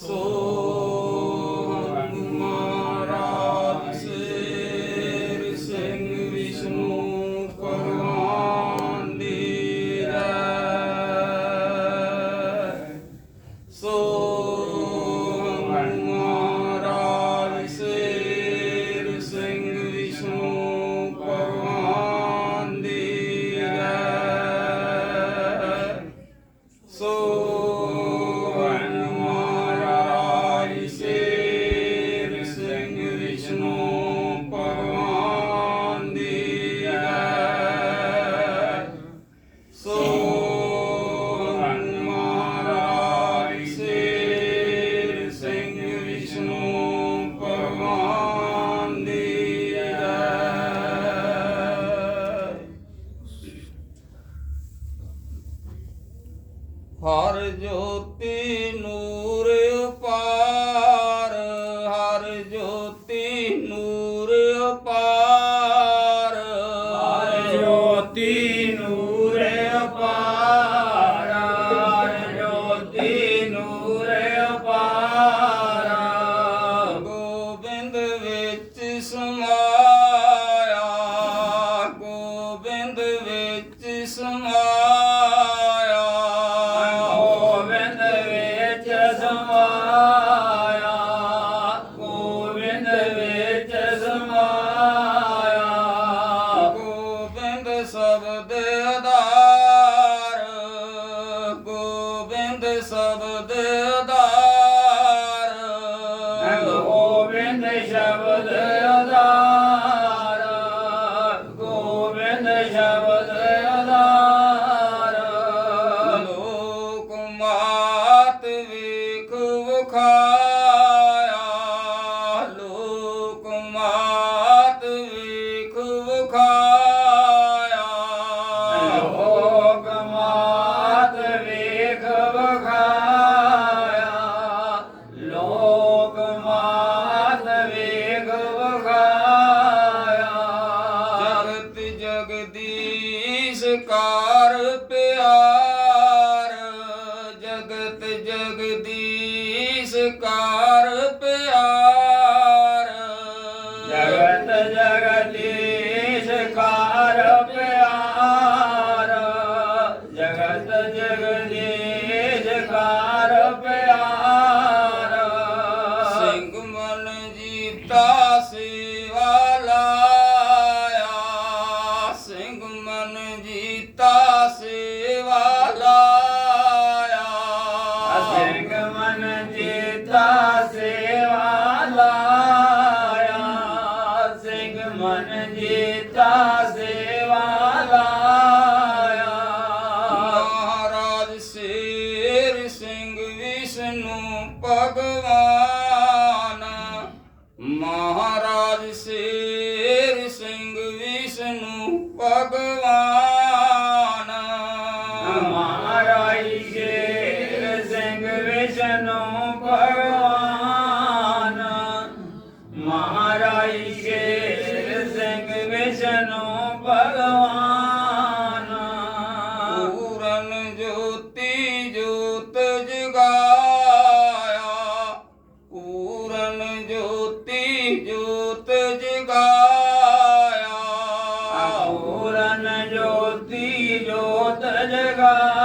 Oh. ਜੋਤੀ ਨੂਰ ਅਪਾਰ ਹਰ ਜੋਤੀ ਨੂਰ ਅਪਾਰ ਜੋਤੀ ਨੂਰ ਅਪਾਰ ਨੂਰ ਅਪਾਰ ਗੋਬਿੰਦ ਵਿੱਚ ਸਮਾਇਆ ਗੋਬਿੰਦ ਵਿੱਚ ਸਮਾਇਆ। Deva Deva Deva ਜਗਦੀਸ਼ ਕਾਰ ਪਿਆਰ ਜਗਤ ਜਗਦੀਸ਼ ਕਾਰ ਪਿਆਰ। ਭਗਵਾਨ ਮਹਾਰਾਜ ਜੀ ਸਿੰਘ ਵਿਸ਼ਨੂੰ ਭਗਵਾਨ 떠내가